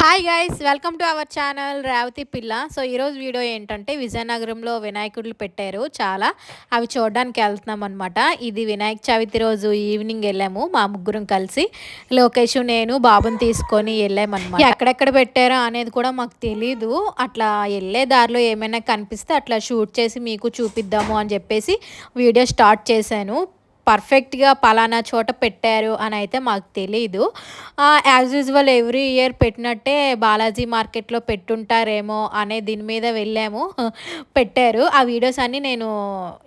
Hi guys welcome to our channel Revathi Pilla so ఈరోజు video ఏంటంటే విజయనగరంలో వినాయకుడులు పెట్టారు చాలా. అవి చూడడానికి వెళ్తున్నాం అనమాట ఇది వినాయక చవితి రోజు ఈవినింగ్ వెళ్ళాము మా ముగ్గురం కలిసి. లోకేష్ నేను బాబుని తీసుకొని వెళ్ళామన్నమాట ఎక్కడెక్కడ పెట్టారో అనేది కూడా మాకు తెలీదు. అట్లా వెళ్ళే దారిలో ఏమైనా కనిపిస్తే అట్లా షూట్ చేసి మీకు చూపిద్దాము అని చెప్పేసి వీడియో స్టార్ట్ చేశాను. పర్ఫెక్ట్గా పలానా చోట పెట్టారు అని అయితే మాకు తెలీదు. యాజ్ యూజువల్ ఎవ్రీ ఇయర్ పెట్టినట్టే బాలాజీ మార్కెట్లో పెట్టుంటారేమో అనే దీని మీద వెళ్ళాము. పెట్టారు. ఆ వీడియోస్ అన్నీ నేను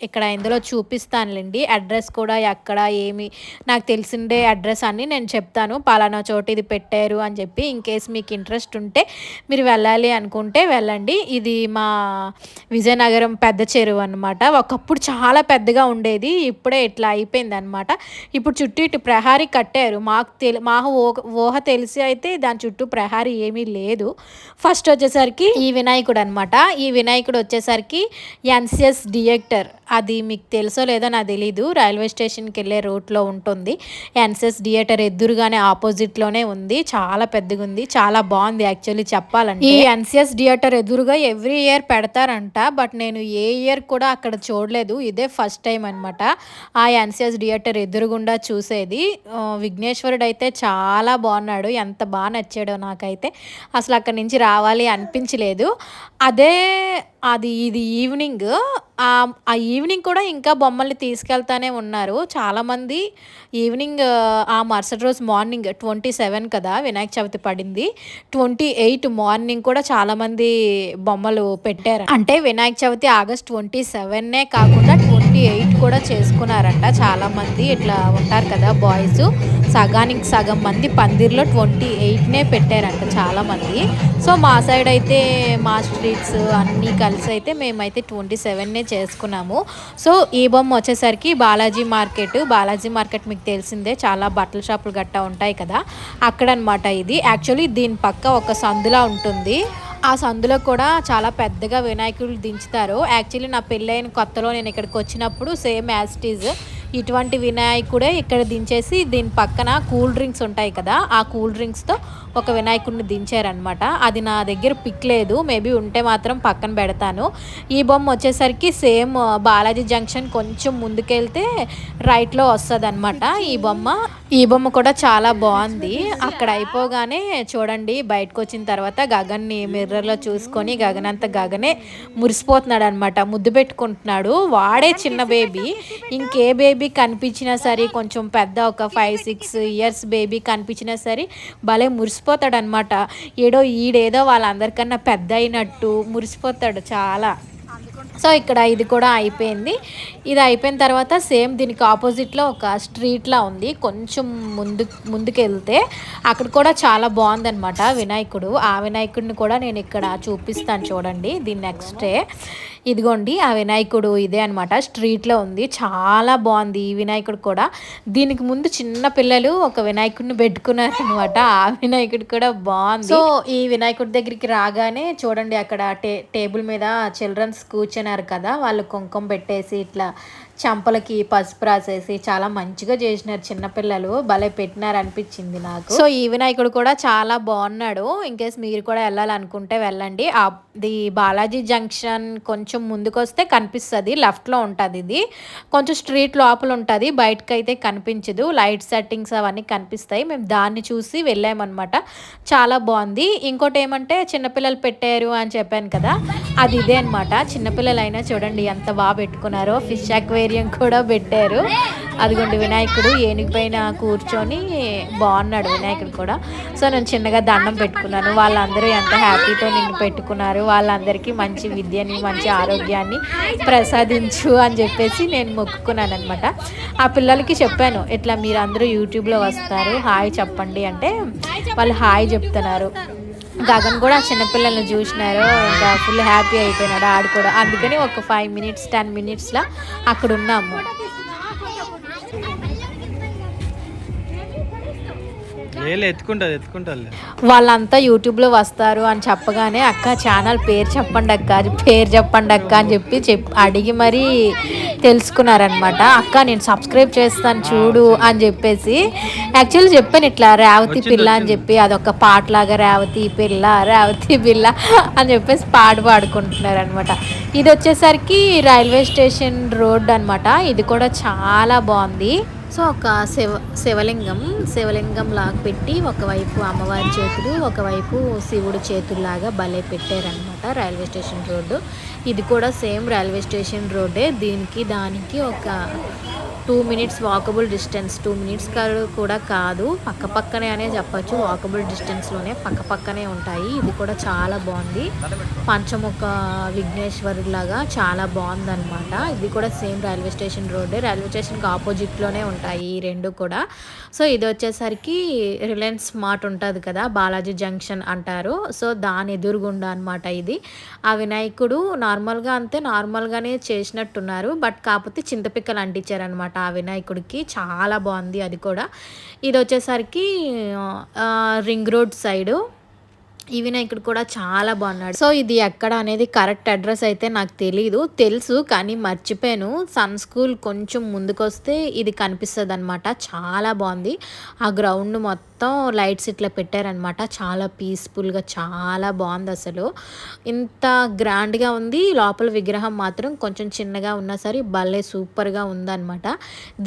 ఇక్కడ ఇందులో చూపిస్తానులేండి. అడ్రస్ కూడా ఎక్కడ ఏమి నాకు తెలిసిండే అడ్రస్ అన్నీ నేను చెప్తాను. పలానా చోట ఇది పెట్టారు అని చెప్పి ఇన్ కేస్ మీకు ఇంట్రెస్ట్ ఉంటే మీరు వెళ్ళాలి అనుకుంటే వెళ్ళండి. ఇది మా విజయనగరం పెద్ద చెరువు అనమాట ఒకప్పుడు చాలా పెద్దగా ఉండేది. ఇప్పుడే ఇట్లా అయిపోయింది అనమాట ఇప్పుడు చుట్టూ ఇటు ప్రహారీ కట్టారు. మాకు తెలి మా ఊహ ఊహ తెలిసి అయితే దాని చుట్టూ ప్రహారీ ఏమీ లేదు. ఫస్ట్ వచ్చేసరికి ఈ వినాయకుడు అనమాట ఈ వినాయకుడు వచ్చేసరికి ఎన్సిఎస్ డిరెక్టర్. అది మీకు తెలుసో లేదో నాకు తెలీదు. రైల్వే స్టేషన్కి వెళ్ళే రూట్లో ఉంటుంది. ఎన్సిఎస్ థియేటర్ ఎదురుగానే ఆపోజిట్లోనే ఉంది. చాలా పెద్దగా ఉంది. చాలా బాగుంది యాక్చువల్లీ చెప్పాలంటే. ఈ ఎన్సిఎస్ థియేటర్ ఎదురుగా ఎవ్రీ ఇయర్ పెడతారంట. బట్ నేను ఏ ఇయర్ కూడా అక్కడ చూడలేదు. ఇదే ఫస్ట్ టైం అనమాట ఆ ఎన్సిఎస్ థియేటర్ ఎదురుగుండా చూసేది. విఘ్నేశ్వరుడు అయితే చాలా బాగున్నాడు. ఎంత బాగా నచ్చాడో నాకైతే. అసలు అక్కడి నుంచి రావాలి అనిపించలేదు. అదే అది ఇది ఈవినింగ్ ఆ ఈవినింగ్ కూడా ఇంకా బొమ్మల్ని తీసుకెళ్తానే ఉన్నారు. చాలామంది ఈవినింగ్ ఆ మరుసటి రోజు మార్నింగ్ ట్వంటీ సెవెన్ కదా వినాయక చవితి పడింది. ట్వంటీ ఎయిట్ మార్నింగ్ కూడా చాలామంది బొమ్మలు పెట్టారు అంటే వినాయక చవితి ఆగస్ట్ ట్వంటీ సెవెన్నే కాకుండా ట్వంటీ ఎయిట్ కూడా చేసుకున్నారంట చాలామంది. ఇట్లా ఉంటారు కదా బాయ్స్ సగానికి సగం మంది పందిర్లో ట్వంటీ ఎయిట్నే పెట్టారంట చాలామంది. సో మా సైడ్ అయితే మా స్ట్రీట్స్ అన్నీ కలిసి అయితే మేమైతే ట్వంటీ సెవెన్నే చేసుకున్నాము. సో ఈ బొమ్మ వచ్చేసరికి బాలాజీ మార్కెట్. బాలాజీ మార్కెట్ మీకు తెలిసిందే చాలా బట్టల షాపులు గట్టా ఉంటాయి కదా. అక్కడ అనమాట ఇది. యాక్చువల్లీ దీని పక్క ఒక సందులా ఉంటుంది. ఆ సందులో కూడా చాలా పెద్దగా వినాయకుడు దించుతారు. యాక్చువల్లీ నా పెళ్ళైన కొత్తలో నేను ఇక్కడికి వచ్చినప్పుడు సేమ్ యాస్టీజ్ ఇటువంటి వినాయకుడే ఇక్కడ దించేసి దీని పక్కన కూల్ డ్రింక్స్ ఉంటాయి కదా ఆ కూల్ డ్రింక్స్తో ఒక వినాయకుడిని దించారనమాట అది నా దగ్గర పిక్ లేదు. మేబీ ఉంటే మాత్రం పక్కన పెడతాను. ఈ బొమ్మ వచ్చేసరికి సేమ్ బాలాజీ జంక్షన్ కొంచెం ముందుకెళ్తే రైట్లో వస్తుంది అనమాట ఈ బొమ్మ. ఈ బొమ్మ కూడా చాలా బాగుంది. అక్కడ అయిపోగానే చూడండి బయటకు వచ్చిన తర్వాత గగన్ని మిర్రర్లో చూసుకొని గగన్ అంత గగనే మురిసిపోతున్నాడు అనమాట ముద్దు పెట్టుకుంటున్నాడు. వాడే చిన్న బేబీ ఇంకే బేబీ కనిపించినా సరే కొంచెం పెద్ద ఒక ఫైవ్ సిక్స్ ఇయర్స్ బేబీ కనిపించినా సరే భలే మురిసి మురిసిపోతాడనమాట. ఏడో ఈడేదో వాళ్ళందరికన్నా పెద్ద అయినట్టు మురిసిపోతాడు చాలా. సో ఇక్కడ ఇది కూడా అయిపోయింది. ఇది అయిపోయిన తర్వాత సేమ్ దీనికి ఆపోజిట్లో ఒక స్ట్రీట్లా ఉంది. కొంచెం ముందు ముందుకెళ్తే అక్కడ కూడా చాలా బాగుందనమాట వినాయకుడు. ఆ వినాయకుడిని కూడా నేను ఇక్కడ చూపిస్తాను చూడండి. దీని నెక్స్ట్ డే. ఇదిగోండి ఆ వినాయకుడు ఇదే అనమాట స్ట్రీట్లో ఉంది చాలా బాగుంది ఈ వినాయకుడు కూడా. దీనికి ముందు చిన్న పిల్లలు ఒక వినాయకుడిని పెట్టుకున్నారు అనమాట ఆ వినాయకుడు కూడా బాగుంది. సో ఈ వినాయకుడి దగ్గరికి రాగానే చూడండి అక్కడ టే టేబుల్ మీద చిల్డ్రన్స్ కూర్చున్నారు కదా వాళ్ళు కుంకుమ పెట్టేసి ఇట్లా చంపలకి పసుపు రాసేసి చాలా మంచిగా చేసినారు చిన్నపిల్లలు. భలే పెట్టినారు అనిపించింది నాకు. సో ఈ వినాయకుడు కూడా చాలా బాగున్నాడు. ఇన్కేస్ మీరు కూడా వెళ్ళాలనుకుంటే వెళ్ళండి. అది బాలాజీ జంక్షన్ కొంచెం ముందుకు వస్తే కనిపిస్తుంది లెఫ్ట్లో ఉంటుంది ఇది. కొంచెం స్ట్రీట్ లోపల ఉంటుంది. బయటకు అయితే కనిపించదు. లైట్ సెట్టింగ్స్ అవన్నీ కనిపిస్తాయి. మేము దాన్ని చూసి వెళ్ళామన్నమాట. చాలా బాగుంది. ఇంకోటి ఏమంటే చిన్నపిల్లలు పెట్టారు అని చెప్పాను కదా. అది ఇదే అనమాట చిన్నపిల్లలైనా చూడండి ఎంత బాగా పెట్టుకున్నారో. ఫిష్ అక్వేరియం కూడా పెట్టారు. అదిగోండి వినాయకుడు ఏనుగు పైన కూర్చొని బాగున్నాడు వినాయకుడు కూడా. సో నేను చిన్నగా దండం పెట్టుకున్నాను. వాళ్ళందరూ ఎంత హ్యాపీతో నిన్ను పెట్టుకున్నారు. వాళ్ళందరికీ మంచి విద్యని మంచి ఆరోగ్యాన్ని ప్రసాదించు అని చెప్పేసి నేను మొక్కుకున్నాను అనమాట ఆ పిల్లలకి చెప్పాను ఇట్లా మీరు అందరూ యూట్యూబ్లో వస్తారు. హాయ్ చెప్పండి. అంటే వాళ్ళు హాయ్ చెప్తున్నారు. గగన్ కూడా చిన్నపిల్లల్ని చూసినారు. ఇంకా ఫుల్ హ్యాపీ అయిపోయినాడు. ఆడుకోవడం అందుకని ఒక ఫైవ్ మినిట్స్ టెన్ మినిట్స్లో అక్కడ ఉన్నాము. వాళ్ళంతా యూట్యూబ్లో వస్తారు అని చెప్పగానే అక్క ఛానల్ పేరు చెప్పండి అక్క పేరు చెప్పండి అక్క అని చెప్పి చెప్ అడిగి మరీ తెలుసుకున్నారనమాట. అక్క నేను సబ్స్క్రైబ్ చేస్తాను చూడు అని చెప్పేసి యాక్చువల్లీ చెప్పాను ఇట్లా రేవతి పిల్ల అని చెప్పి అదొక పాటలాగా రేవతి పిల్ల రేవతి పిల్ల అని చెప్పేసి పాట పాడుకుంటున్నారు అనమాట ఇది వచ్చేసరికి రైల్వే స్టేషన్ రోడ్ అనమాట. ఇది కూడా చాలా బాగుంది. సో ఒక శివ శివలింగం శివలింగం లాగా పెట్టి ఒకవైపు అమ్మవారి చేతులు ఒకవైపు శివుడు చేతుల్లాగా భలే పెట్టారనమాట రైల్వే స్టేషన్ రోడ్డు. ఇది కూడా సేమ్ రైల్వే స్టేషన్ రోడ్డే. దీనికి దానికి ఒక two minutes walkable distance. Two minutes కూడా కాదు పక్క పక్కనే అనే చెప్పచ్చు. వాకబుల్ డిస్టెన్స్లోనే పక్క పక్కనే ఉంటాయి. ఇది కూడా చాలా బాగుంది. పంచముఖ విఘ్నేశ్వర్ లాగా చాలా బాగుందనమాట ఇది కూడా సేమ్ రైల్వే స్టేషన్ రోడ్డే. రైల్వే స్టేషన్కి ఆపోజిట్లోనే ఉంటాయి ఈ రెండు కూడా. సో ఇది వచ్చేసరికి రిలయన్స్ మార్ట్ ఉంటుంది కదా బాలాజీ జంక్షన్ అంటారు. సో దాని ఎదురుగుండా అనమాట ఇది. ఆ వినాయకుడు నార్మల్గా అంతే నార్మల్గానే చేసినట్టున్నారు. బట్ కాకపోతే చింతపిక్కలు అంటించారనమాట ఆ వినాయకుడికి చాలా బాగుంది అది కూడా. ఇది వచ్చేసరికి రింగ్ రోడ్ సైడు. ఈ వినాయకుడు కూడా చాలా బాగున్నాడు. సో ఇది ఎక్కడ అనేది కరెక్ట్ అడ్రస్ అయితే నాకు తెలీదు. తెలుసు కానీ మర్చిపోయాను. సన్ స్కూల్ కొంచెం ముందుకొస్తే ఇది కనిపిస్తుంది అనమాట చాలా బాగుంది. ఆ గ్రౌండ్ మొత్తం మొత్తం లైట్స్ ఇట్లా పెట్టారనమాట చాలా పీస్ఫుల్గా చాలా బాగుంది అసలు. ఇంత గ్రాండ్గా ఉంది. లోపల విగ్రహం మాత్రం కొంచెం చిన్నగా ఉన్నా సరే భలే సూపర్గా ఉందన్నమాట.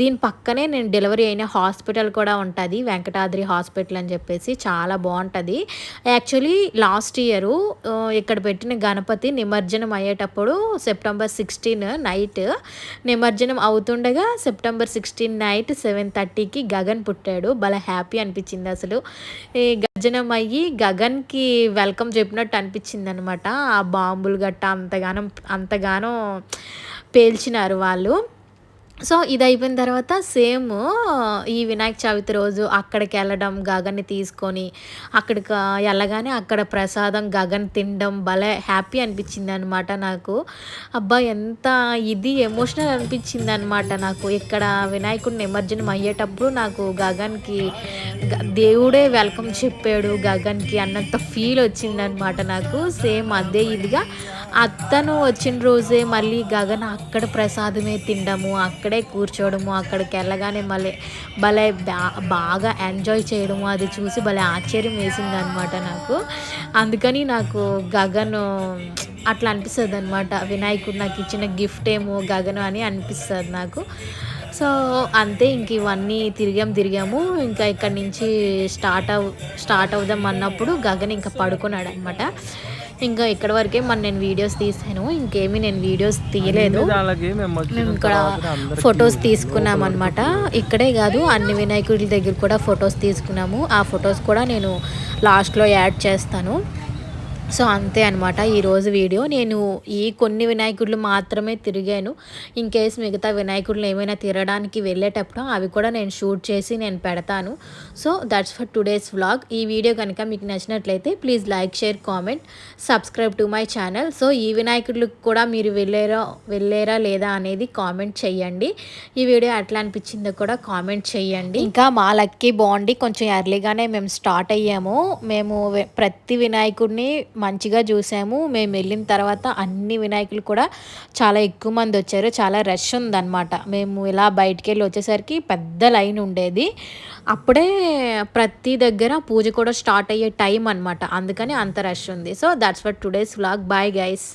దీని పక్కనే నేను డెలివరీ అయిన హాస్పిటల్ కూడా ఉంటుంది. వెంకటాద్రి హాస్పిటల్ అని చెప్పేసి చాలా బాగుంటుంది. యాక్చువల్లీ లాస్ట్ ఇయర్ ఇక్కడ పెట్టిన గణపతి నిమజ్జనం అయ్యేటప్పుడు సెప్టెంబర్ సిక్స్టీన్ నైట్ నిమజ్జనం అవుతుండగా సెప్టెంబర్ సిక్స్టీన్ నైట్ సెవెన్ థర్టీకి గగన్ పుట్టాడు. భలే హ్యాపీ అనిపించింది. అసలు. ఈ గర్జనం అయ్యి గగన్కి వెల్కమ్ చెప్పినట్టు అనిపించింది అనమాట ఆ బాంబులు గట్ట అంతగానం అంతగానో పేల్చినారు వాళ్ళు. సో ఇది అయిపోయిన తర్వాత సేమ్ ఈ వినాయక చవితి రోజు అక్కడికి వెళ్ళడం గగన్ని తీసుకొని అక్కడికి వెళ్ళగానే అక్కడ ప్రసాదం గగన్ తినడం భలే హ్యాపీ అనిపించింది అనమాట నాకు. అబ్బా ఎంత ఇది ఎమోషనల్ అనిపించింది అనమాట నాకు. ఇక్కడ వినాయకుడిని నిమజ్జనం అయ్యేటప్పుడు నాకు గగన్కి గ- దేవుడే వెల్కమ్ చెప్పాడు గగన్కి అన్నంత ఫీల్ వచ్చిందనమాట నాకు. సేమ్ అదే ఇదిగా అతను వచ్చిన రోజే మళ్ళీ గగన్ అక్కడ ప్రసాదమే తినడము అక్కడే కూర్చోవడము అక్కడికి వెళ్ళగానే మళ్ళీ భలే బాగా ఎంజాయ్ చేయడము అది చూసి భలే ఆశ్చర్యం వేసింది అనమాట నాకు. అందుకని నాకు గగన్ అట్లా అనిపిస్తుంది అనమాట వినాయకుడు నాకు ఇచ్చిన గిఫ్ట్ ఏమో గగన్ అని అనిపిస్తుంది నాకు. సో అంతే ఇంక ఇవన్నీ తిరిగాం తిరిగాము. ఇంకా ఇక్కడ నుంచి స్టార్ట్ అవ్ స్టార్ట్ అవుదాం అన్నప్పుడు గగన్ ఇంకా పడుకున్నాడు అనమాట ఇంకా ఇక్కడ వరకే మన నేను వీడియోస్ తీసాను. ఇంకేమీ నేను వీడియోస్ తీయలేదు. మేము ఇక్కడ ఫొటోస్ తీసుకున్నాం అనమాట ఇక్కడే కాదు అన్ని వినాయకుడి దగ్గర కూడా ఫొటోస్ తీసుకున్నాము. ఆ ఫొటోస్ కూడా నేను లాస్ట్లో యాడ్ చేస్తాను. సో అంతే అనమాట ఈరోజు వీడియో. నేను ఈ కొన్ని వినాయకుళ్ళు మాత్రమే తిరిగాను. ఇన్ కేస్ మిగతా వినాయకుడులు ఏమైనా తిరగడానికి వెళ్ళేటప్పుడు అవి కూడా నేను షూట్ చేసి నేను పెడతాను. So that's for today's vlog ఈ వీడియో కనుక మీకు నచ్చినట్లయితే please like share comment subscribe to my channel so ఈ వినాయకుడికి కూడా మీరు వెళ్ళారా వెళ్ళారా లేదా అనేది కామెంట్ చేయండి. ఈ వీడియో ఎట్లా అనిపించిందో కూడా కామెంట్ చేయండి. ఇంకా మా లక్కీ బాగుండి కొంచెం ఎర్లీగానే మేము స్టార్ట్ అయ్యాము. మేము ప్రతి వినాయకుడిని మంచిగా చూసాము. మేము వెళ్ళిన తర్వాత అన్ని వినాయకులు కూడా చాలా ఎక్కువ మంది వచ్చారు. చాలా రష్ ఉందన్నమాట. మేము ఇలా బయటికి వెళ్ళి వచ్చేసరికి పెద్ద లైన్ ఉండేది. అప్పుడే ప్రతి దగ్గర పూజ కూడా స్టార్ట్ అయ్యే టైం అన్నమాట. అందుకని అంత రష్ ఉంది. So that's for today's vlog bye guys